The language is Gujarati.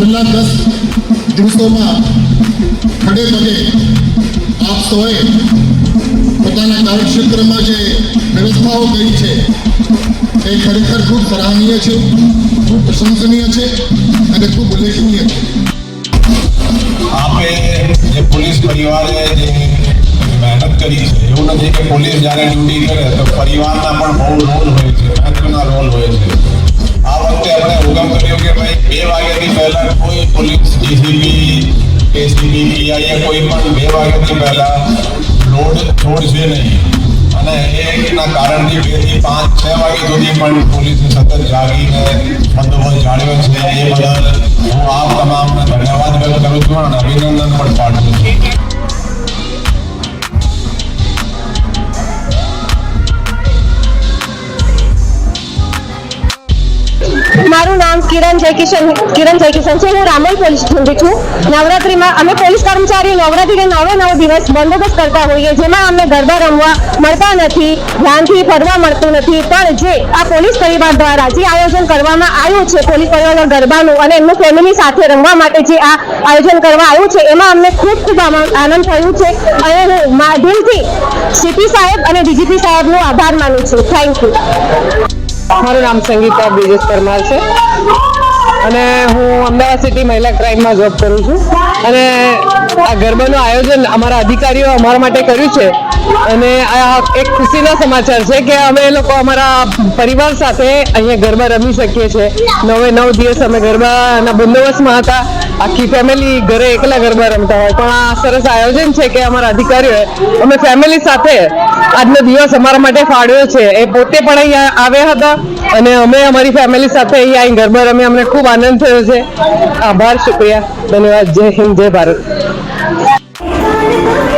છેલ્લા દસ દિવસોમાં ખડે પગે આપ સૌએ પોતાના કાર્યક્ષેત્રમાં જે વ્યવસ્થાઓ કરી છે, એ ખરેખર ખૂબ સરાહનીય છે, ખૂબ પ્રશંસનીય છે અને ખૂબ ઉલ્લેખનીય છે. આપે જે પોલીસ પરિવારે જે મહેનત કરી છે, એવું નથી કે પોલીસ જ્યારે ડ્યુટી કરે તો પરિવારના પણ બહુ રોલ હોય છે. એસીપી પીઆઈએ કોઈ પણ બે વાગ્યાથી પહેલાં લોડ છોડશે નહીં અને એના કારણથી બેથી પાંચ છ વાગ્યા સુધી પણ પોલીસ સતત જાગીને બંદોબસ્ત જાળવ્યો છે એ બદલ હું આપ તમામને ધન્યવાદ વ્યક્ત કરું છું અને અભિનંદન પણ પાઠવું છું મારું નામ કિરણ જયકિશન કિરણ જયકિશન છે. હું રામલ પોલીસ સ્ટેશન છું. નવરાત્રીમાં અમે પોલીસ કર્મચારીઓ નવરાત્રીને નવે નવ દિવસ બંદોબસ્ત કરતા હોઈએ, જેમાં અમને ગરબા રમવા મળતા નથી, ધ્યાનથી ફરવા મળતું નથી. પણ જે આ પોલીસ પરિવાર દ્વારા જે આયોજન કરવામાં આવ્યું છે, પોલીસ પરિવારના ગરબાનું અને એમનું ફેમિલી સાથે રમવા માટે જે આ આયોજન કરવા આવ્યું છે, એમાં અમને ખૂબ ખૂબ આનંદ થયું છે. અને હું દિલથી સીપી સાહેબ અને ડીજીપી સાહેબનો આભાર માનું છું. થેન્ક યુ મારું નામ સંગીતા બ્રિજેશ પરમાર છે. અને હું અમદાવાદ સિટી મહિલા ક્રાઇમમાં જોબ કરું છું. અને આ ગરબાનું આયોજન અમારા અધિકારીઓ અમારા માટે કર્યું છે. અને આ એક ખુશીના સમાચાર છે કે અમે લોકો અમારા પરિવાર સાથે અહીંયા ગરબા રમી શકીએ છીએ. નવે નવ દિવસ અમે ગરબાના બંદોબસ્તમાં હતા. આખી ફેમિલી ઘરે એકલા ગરબા રમતા હોય. પણ આ સરસ આયોજન છે કે અમારા અધિકારીઓએ અમે ફેમિલી સાથે આજનો દિવસ અમારા માટે ફાળવ્યો છે. એ પોતે પણ અહીંયા આવ્યા હતા અને અમે અમારી ફેમિલી સાથે અહીંયા અહીં ગરબા રમી અમને ખૂબ આનંદ થયો છે. આભાર, શુક્રિયા. ધન્યવાદ. જય હિન્દ, જય ભારત. Yeah.